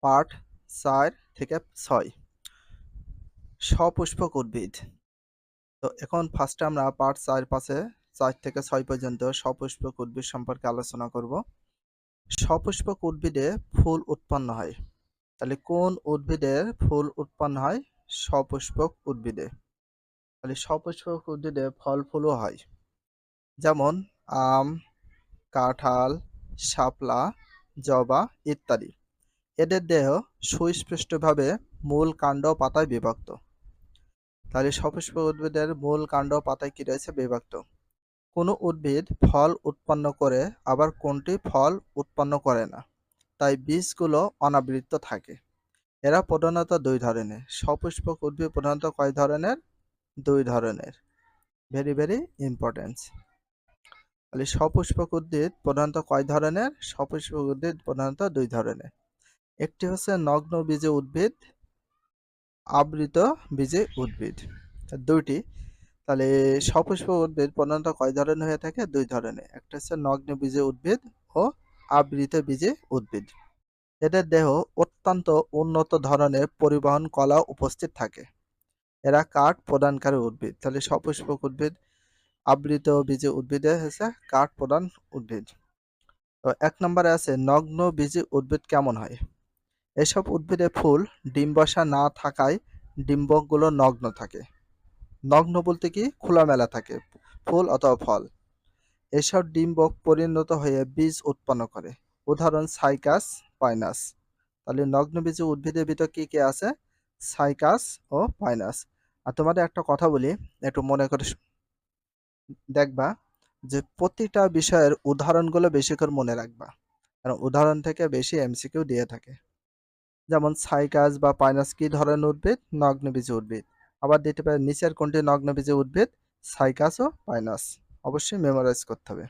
Part চার থেকে ছয়। সপুষ্পক উদ্ভিদ। তো এখন ফার্স্টে আমরা পার্ট চার পাশে চার থেকে ছয় পর্যন্ত সপুষ্পক উদ্ভিদ সম্পর্কে আলোচনা করব। সপুষ্পক উদ্ভিদে ফুল উৎপন্ন হয়। তাহলে কোন উদ্ভিদের ফুল উৎপন্ন হয়? সপুষ্পক উদ্ভিদে। তাহলে সপুষ্পক উদ্ভিদে ফল ফুলও হয়। যেমন আম, কাঁঠাল, শাপলা, জবা ইত্যাদি। এদের দেহ সুস্পষ্টভাবে মূল কাণ্ড পাতায় বিভক্ত। তাহলে সপুষ্পক উদ্ভিদের মূল কাণ্ড পাতায় কি রয়েছে বিভক্ত? কোনো উদ্ভিদ ফল উৎপন্ন করে, আবার কোনটি ফল উৎপন্ন করে না। তাই বীজগুলো অনাবৃত থাকে। এরা প্রধানত দুই ধরনের। সপুষ্পক উদ্ভিদ প্রধানত কয় ধরনের? দুই ধরনের। ভেরি ভেরি ইম্পর্টেন্স তাহলে সপুষ্পক উদ্ভিদ প্রধানত কয় ধরনের? সপুষ্পক উদ্ভিদ প্রধানত দুই ধরনের। একটি হচ্ছে নগ্ন বীজে উদ্ভিদ, আবৃত বীজে উদ্ভিদ। দুইটি। তাহলে সপুষ্প উদ্ভিদ প্রধানত কয় ধরনের হয়ে থাকে? দুই ধরনের। একটা হচ্ছে নগ্ন বীজে উদ্ভিদ ও আবৃত বীজে উদ্ভিদ। এদের দেহ অত্যন্ত উন্নত ধরনের পরিবহন কলা উপস্থিত থাকে। এরা কাঠ প্রদানকারী উদ্ভিদ। তাহলে সপুষ্পক উদ্ভিদ, আবৃত বীজে উদ্ভিদে হচ্ছে কাঠ প্রদান উদ্ভিদ। তো এক নম্বরে আছে, নগ্ন বীজে উদ্ভিদ কেমন হয়? এসব উদ্ভিদে ফুল, ডিম্বাশা না থাকায় ডিম্বকগুলো নগ্ন থাকে। নগ্ন বলতে কি? খোলামেলা থাকে, ফুল অথবা ফল। এসব ডিম্বক পরিণত হয়ে বীজ উৎপন্ন করে। উদাহরণ, সাইকাস, পাইনাস। তাহলে নগ্ন বীজ উদ্ভিদের ভিতর কি কি আছে? সাইকাস ও পাইনাস। আর তোমাদের একটা কথা বলি, একটু মনে করে দেখবা যে প্রতিটা বিষয়ের উদাহরণগুলো বেশি করে মনে রাখবা। কারণ উদাহরণ থেকে বেশি এমসিকিউ দিয়ে থাকে। যেমন সাইকাস বা পাইনাস কি ধরনের উদ্ভিদ? নগ্নবীজী উদ্ভিদ। আবার দিতে পারে নিচের কোনটি নগ্নবীজী উদ্ভিদ? সাইকাস ও পাইনাস। অবশ্যই মেমোরাইজ করতে হবে।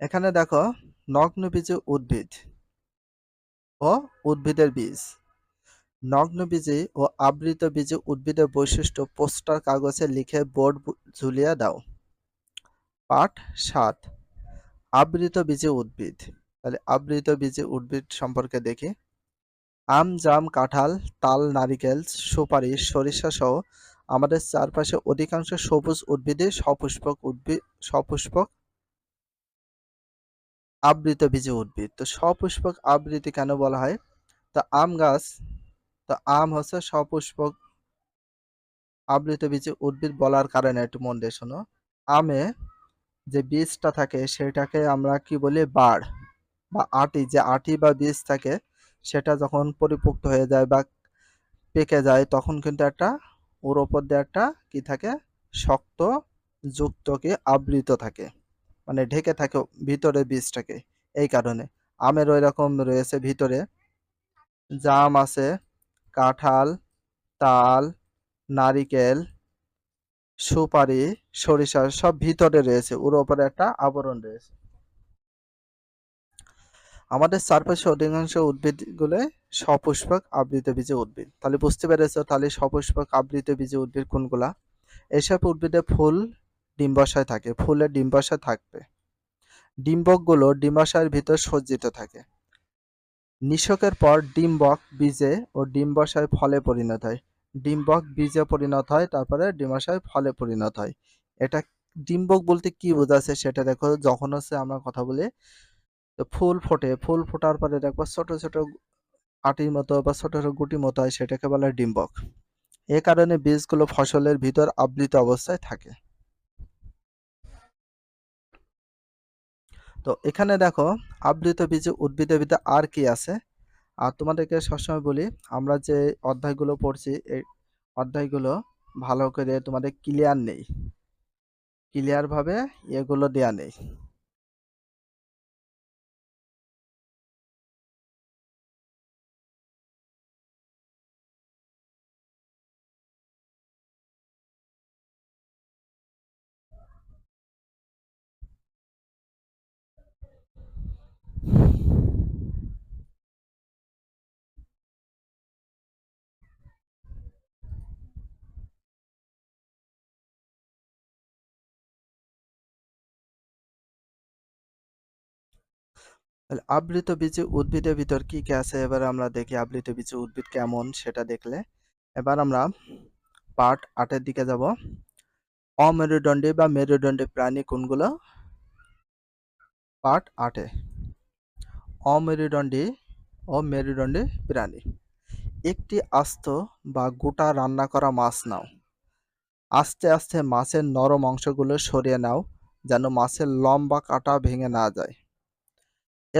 এখানে দেখো নগ্নবীজী উদ্ভিদ ও উদ্ভিদের বীজ। নগ্নবীজী ও আবৃত বীজী উদ্ভিদের বৈশিষ্ট্য পোস্টার কাগজে লিখে বোর্ড ঝুলিয়ে দাও। পাঠ সাত। আবৃত বীজী উদ্ভিদ। তাহলে আবৃত বীজী উদ্ভিদ সম্পর্কে দেখি। আম, জাম, কাঁঠাল, তাল, নারিকেল, সুপারি, সরিষা সহ আমাদের চারপাশে অধিকাংশ সবুজ উদ্ভিদে সপুষ্পক উদ্ভিদ, সপুষ্পক আবৃত বীজী উদ্ভিদ। তো সপুষ্পক আবৃতি কেন বলা হয়? তো আম গাছ, তো আম হচ্ছে সপুষ্পক আবৃত বীজী উদ্ভিদ বলার কারণে, একটু মন দিয়ে শোনো। আমে যে বীজটা থাকে সেটাকে আমরা কি বলি? বাড়। বা আটি, যে আটি বা বীজ থাকে, সেটা যখন পরিপুক্ত হয়ে যায় বা পেকে যায়, তখন কিন্তু একটা ওর ওপর দিয়ে একটা কি থাকে? শক্ত যুক্ত কি আবৃত থাকে। মানে ঢেকে থাকে ভিতরে বীজটাকে, এই কারণে। আমের ওই রকম রয়েছে ভিতরে। জাম আছে, কাঁঠাল, তাল, নারিকেল, সুপারি, সরিষা সব ভিতরে রয়েছে। ওর ওপরে একটা আবরণ রয়েছে। আমাদের চারপাশে অধিকাংশ উদ্ভিদগুলো সপুষ্পক আবৃত বীজে উদ্ভিদ। তাহলে বুঝতে পেরেছ, তাহলে সপুষ্পক আবৃত বীজে উদ্ভিদ কোনগুলা? এসব উদ্ভিদে ফুল ডিম্বাশয় থাকে, ফুলের ডিম্বাশয় থাকবে। ডিম্বকগুলো ডিম্বাশয়ের ভিতর সজ্জিত থাকে। নিষকের পর ডিম্বক বীজে ও ডিম্বাশয় ফলে পরিণত হয়। ডিম্বক বীজে পরিণত হয়, তারপরে ডিম্বাশয় ফলে পরিণত হয়। এটা ডিম্বক বলতে কি বোঝাচ্ছে সেটা দেখো, যখন হচ্ছে আমরা কথা বলি তো ফুল ফোটে। ফুল ফোটার পরে দেখব ছোট ছোট আটির মতো বা ছোট ছোট গুটি মতো হয় সেটাকে বলে ডিম্বক। এ কারণে বীজগুলো ফসলের ভিতর আবৃত অবস্থায় থাকে। তো এখানে দেখো, আবৃত বীজ উদ্ভিদের ভিতরে আর কি আছে? আর তোমাদেরকে সবসময় বলি, আমরা যে অধ্যায়গুলো পড়ছি এই অধ্যায়গুলো ভালো করে তোমাদের ক্লিয়ার নেই। ক্লিয়ারভাবে এগুলো দেয়া নেই। তাহলে আবৃতবীজী উদ্ভিদের ভিতর কি কি আছে? এবার আমরা দেখি আবৃতবীজী উদ্ভিদ কেমন সেটা দেখলে। এবার আমরা পার্ট আটের দিকে যাব। অমেরুদণ্ডী বা মেরুদণ্ডী প্রাণী কোনগুলো? পার্ট আটে অমেরুদণ্ডী ও মেরুদণ্ডী প্রাণী। একটি আস্ত বা গোটা রান্না করা মাছ নাও। আস্তে আস্তে মাছের নরম অংশগুলো সরিয়ে নাও, যেন মাছের লম্বা কাটা ভেঙে না যায়।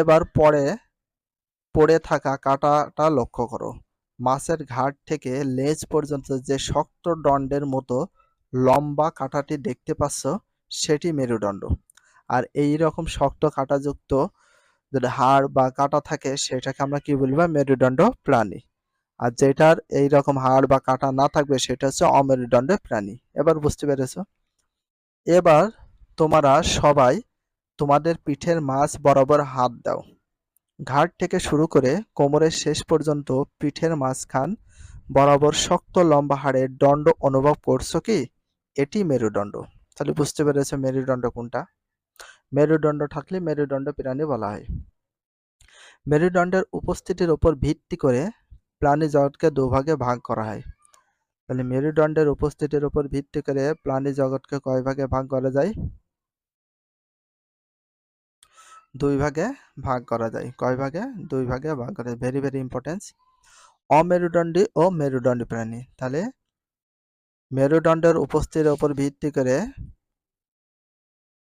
এবার পরে, পড়ে থাকা কাঁটাটা লক্ষ্য করো। মাছের ঘাট থেকে লেজ পর্যন্ত যে শক্ত দণ্ডের মতো লম্বা কাঁটাটি দেখতে পাচ্ছ, সেটি মেরুদণ্ড। আর এই রকম শক্ত কাঁটাযুক্ত যদি হাড় বা কাঁটা থাকে, সেটাকে আমরা কি বলব? মেরুদণ্ড প্রাণী। আর যেটার এই রকম হাড় বা কাঁটা না থাকবে, সেটা হচ্ছে অমেরুদণ্ড প্রাণী। এবার বুঝতে পেরেছ? এবার তোমরা সবাই তোমাদের পিঠের মাছ বরাবর হাত দাও। ঘাট থেকে শুরু করে কোমরের শেষ পর্যন্ত পিঠের মাঝখান বরাবর শক্ত লম্বা হাড়ের দণ্ড অনুভব করছ কি? এটি মেরুদণ্ড। তাহলে বুঝতে পেরেছ মেরুদণ্ড কোনটা? মেরুদণ্ড থাকলে মেরুদণ্ড প্রাণী বলা হয়। মেরুদণ্ডের উপস্থিতির উপর ভিত্তি করে প্রাণী জগৎকে দুভাগে ভাগ করা হয়। তাহলে মেরুদণ্ডের উপস্থিতির উপর ভিত্তি করে প্রাণী জগৎকে কয় ভাগে ভাগ করা যায়? দুই ভাগে ভাগ করা যায়। কয় ভাগে? দুই ভাগে ভাগ করা যায়। ভেরি ভেরি ইম্পর্টেন্স অমেরুদণ্ডী ও মেরুদণ্ডী প্রাণী। তাহলে মেরুদণ্ডের উপস্থিতির উপর ভিত্তি করে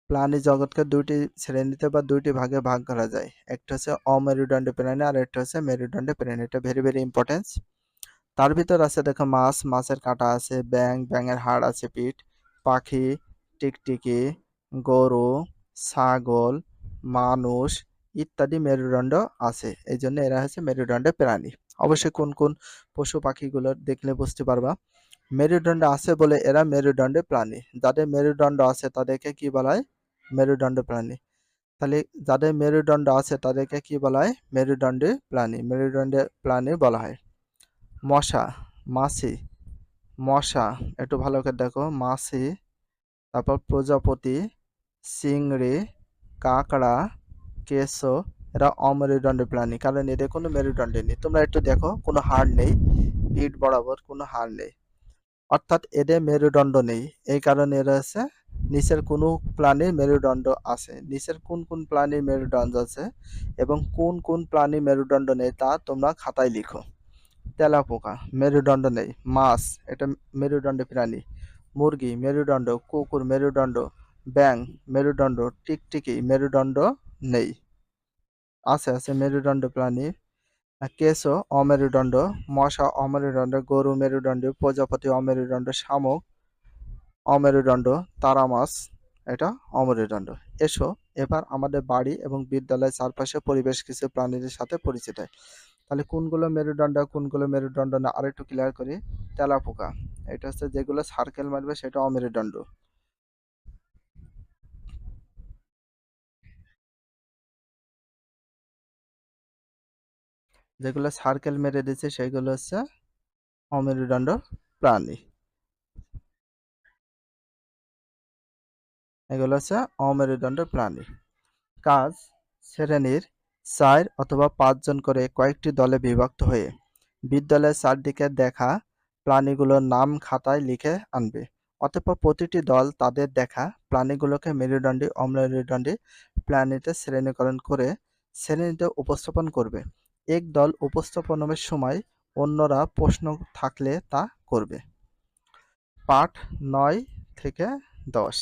প্রাণী জগৎকে দুইটি শ্রেণীতে বা দুইটি ভাগে ভাগ করা যায়। একটা হচ্ছে অমেরুদণ্ডী প্রাণী আর একটা হচ্ছে মেরুদণ্ডী প্রাণী। এটা ভেরি ভেরি ইম্পর্টেন্স তার ভিতর আছে দেখো মাছ। মাছের কাঁটা আছে ব্যাং ব্যাঙের হাড় আছে, পিঠ। পাখি, টিকটিকি, গরু, ছাগল মানুষ ইত্যাদি মেরুদণ্ড আছে। এই জন্য এরা হচ্ছে মেরুদণ্ডের প্রাণী। অবশ্যই কোন কোন পশু পাখিগুলো দেখলে বুঝতে পারবা। মেরুদণ্ড আছে বলে এরা মেরুদণ্ডে প্রাণী। যাদের মেরুদণ্ড আছে তাদেরকে কি বলা হয়? মেরুদণ্ড প্রাণী। তাহলে যাদের মেরুদণ্ড আছে তাদেরকে কি বলা হয়? মেরুদণ্ডী প্রাণী। মেরুদণ্ডে প্রাণী বলা হয়। মশা, মাছি। মশা, একটু ভালো করে দেখো। মাছি, তারপর প্রজাপতি, চিংড়ি কাঁকড়া, কেঁচো, এরা অমেরুদণ্ড প্রাণী। কারণ এদের কোনো মেরুদণ্ড নেই। তোমরা একটু দেখো, কোনো হাড় নেই, পিঠ বরাবর কোনো হাড় নেই। অর্থাৎ এদের মেরুদণ্ড নেই। এই কারণে এরা হচ্ছে নিচের কোনো প্রাণীর মেরুদণ্ড আছে? নিচের কোন কোন প্রাণীর মেরুদণ্ড আছে? এবং কোন কোন প্রাণী মেরুদণ্ড নেই তা তোমরা খাতায় লিখো। তেলাপোকা, মেরুদণ্ড নেই। মাছ, এটা মেরুদণ্ড প্রাণী। মুরগি, মেরুদণ্ড। কুকুর, মেরুদণ্ড। ব্যাং, মেরুদণ্ড, টিকটিকি, মেরুদণ্ড নেই। আছে আছে, মেরুদণ্ড প্রাণী, কেঁচো, অমেরুদণ্ড, মশা, অমেরুদণ্ড, গরু মেরুদণ্ড, প্রজাপতি অমেরুদণ্ড, শামুক অমেরুদণ্ড, তারা মাছ, এটা অমেরুদণ্ড। এসো, এবার আমাদের বাড়ি এবং বিদ্যালয়ের চারপাশে পরিবেশ কিছু প্রাণীদের সাথে পরিচিত। তাহলে কোনগুলো মেরুদণ্ড কোনগুলো মেরুদণ্ড না? আরেকটু ক্লিয়ার করি। তেলাপোকা, এটা হচ্ছে যেগুলো সার্কেল মারবে, সেটা অমেরুদণ্ড। যেগুলো সার্কেল মেরে দিচ্ছে সেগুলো হচ্ছে অমেরুদণ্ড প্রাণী। এগুলো হচ্ছে অমেরুদণ্ড প্রাণী। কাজ, শ্রেণির চার অথবা পাঁচজন করে কয়েকটি দলে বিভক্ত হয়ে বিদ্যালয়ের চারদিকে দেখা প্রাণীগুলোর নাম খাতায় লিখে আনবে। অতঃপর প্রতিটি দল তাদের দেখা প্রাণীগুলোকে মেরুদণ্ডী, অমেরুদণ্ডী প্রাণীতে শ্রেণীকরণ করে শ্রেণীতে উপস্থাপন করবে। এক দল উপস্থাপনের সময় অন্যরা প্রশ্ন থাকলে তা করবে। পাঠ নয় থেকে দশ।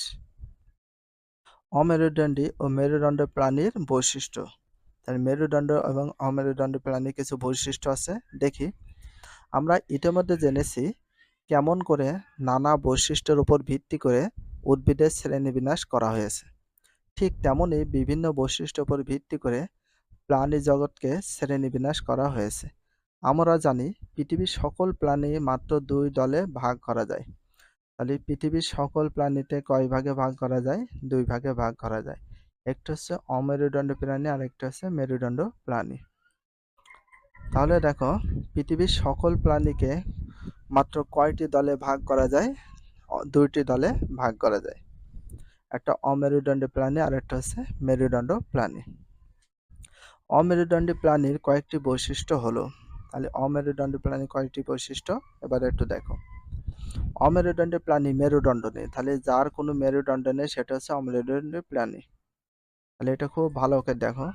অমেরুদণ্ডী ও মেরুদণ্ড প্রাণীর বৈশিষ্ট্য। তাহলে মেরুদণ্ড এবং অমেরুদণ্ড প্রাণীর কিছু বৈশিষ্ট্য আছে, দেখি। আমরা ইতিমধ্যে জেনেছি কেমন করে নানা বৈশিষ্ট্যের উপর ভিত্তি করে উদ্ভিদের শ্রেণীবিন্যাস করা হয়েছে। ঠিক তেমনই বিভিন্ন বৈশিষ্ট্যের উপর ভিত্তি করে প্রাণী জগৎকে শ্রেণীবিন্যাস করা হয়েছে। আমরা জানি পৃথিবীর সকল প্রাণী মাত্র দুই দলে ভাগ করা যায়। তাহলে পৃথিবীর সকল প্রাণীতে কয় ভাগে ভাগ করা যায়? দুই ভাগে ভাগ করা যায়। একটা হচ্ছে অমেরুদণ্ড প্রাণী আর একটা হচ্ছে মেরুদণ্ড প্রাণী। তাহলে দেখো, পৃথিবীর সকল প্রাণীকে মাত্র কয়টি দলে ভাগ করা যায়? দুইটি দলে ভাগ করা যায়। একটা অমেরুদণ্ড প্রাণী আর একটা হচ্ছে মেরুদণ্ড প্রাণী। অমেরুদণ্ডী প্রাণীর কয়েকটি বৈশিষ্ট্য হলো। তাহলে অমেরুদণ্ডী প্রাণীর কয়েকটি বৈশিষ্ট্য, এবার একটু দেখো। অমেরুদণ্ডী প্রাণী মেরুদণ্ড নেই। তাহলে যার কোনো মেরুদণ্ড নেই, সেটা হচ্ছে অমেরুদণ্ডী প্রাণী। তাহলে এটা খুব ভালো করে দেখো।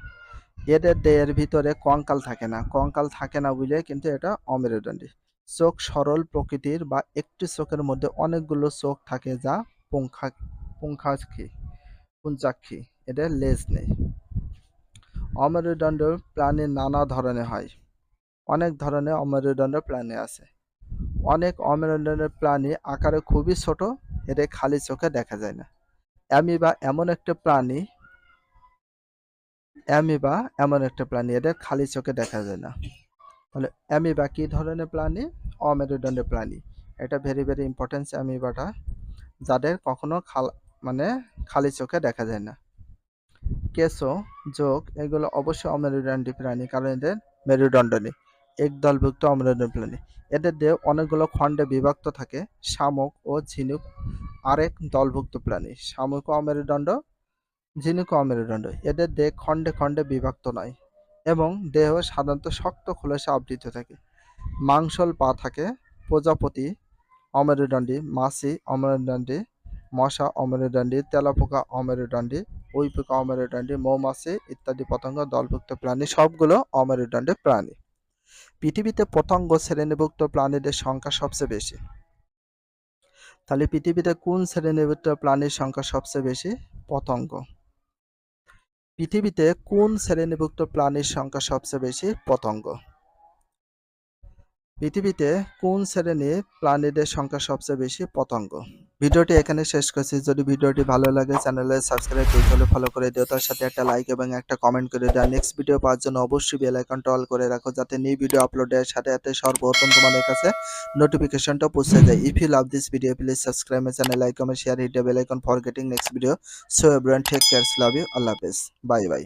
এদের দেহের ভিতরে কঙ্কাল থাকে না। কঙ্কাল থাকে না বুঝে কিন্তু এটা অমেরুদণ্ডী। চোখ সরল প্রকৃতির বা একটি চোখের মধ্যে অনেকগুলো চোখ থাকে যা পুঙ্খা পুঙ্খাক্ষী পুঞ্চাক্ষী। এদের লেজ নেই। অমেরুদণ্ড প্রাণী নানা ধরনের হয়। অনেক ধরনের অমেরুদণ্ড প্রাণী আছে। অনেক অমেরুদণ্ডের প্রাণী আকারে খুবই ছোট এদের খালি চোখে দেখা যায় না। অ্যামিবা এমন একটা প্রাণী, অ্যামিবা এমন একটা প্রাণী এদের খালি চোখে দেখা যায় না। তাহলে অ্যামিবা কি ধরনের প্রাণী? অমেরুদণ্ডের প্রাণী। এটা ভেরি ভেরি ইম্পর্টেন্স অ্যামিবাটা, যাদের কখনো খাল মানে খালি চোখে দেখা যায় না। কেঁচো যোগ, এগুলো অবশ্যই অমেরুদণ্ডী প্রাণী, কারণ এদের মেরুদণ্ড নেই একদলভুক্ত অমেরুদণ্ডী প্রাণী। এদের দেহ অনেকগুলো খণ্ডে বিভক্ত থাকে, শামুক ও ঝিনুক আরেক দলভুক্ত প্রাণী, শামুক ও অমেরুদণ্ড, ঝিনুক ও অমেরুদণ্ড। এদের দেহ খণ্ডে খণ্ডে বিভক্ত নয় এবং দেহ সাধারণত শক্ত, খোলসে আবৃত থাকে। মাংসল পা থাকে, প্রজাপতি অমেরুদণ্ডী, মাছি অমেরুদণ্ডী, মশা অমেরুদণ্ডী, তেলাপোকা অমেরুদণ্ডী উইপোকা অমেরুদণ্ডী মৌমাছি ইত্যাদি পতঙ্গ, দলভুক্ত প্রাণী, সবগুলো অমেরুদণ্ডী প্রাণী। পৃথিবীতে পতঙ্গ শ্রেণীভুক্ত প্রাণীদের সংখ্যা সবচেয়ে বেশি। তাহলে পৃথিবীতে কোন শ্রেণীভুক্ত প্রাণীর সংখ্যা সবচেয়ে বেশি? পতঙ্গ। পৃথিবীতে কোন শ্রেণীভুক্ত প্রাণীর সংখ্যা সবচেয়ে বেশি? পতঙ্গ। পৃথিবীতে কোন শ্রেণির প্রাণীদের সংখ্যা সবচেয়ে বেশি? পতঙ্গ। ভিডিওটি এখানে শেষ করছি। যদি ভিডিওটি ভালো লাগে, চ্যানেলে সাবস্ক্রাইব হলে ফলো করে দিও। তার সাথে একটা লাইক এবং একটা কমেন্ট করে দাও। নেক্সট ভিডিও পাওয়ার জন্য অবশ্যই বেল অল করে রাখো, যাতে নিউ ভিডিও আপলোডের সাথে সাথে সর্বপ্রথম তোমাদের কাছে নোটিফিকেশনটা পৌঁছে যায়। If you love this video please subscribe my channel like comment share hit the bell icon for getting next video so everyone take cares love you আল্লাহ হাফেজ বাই বাই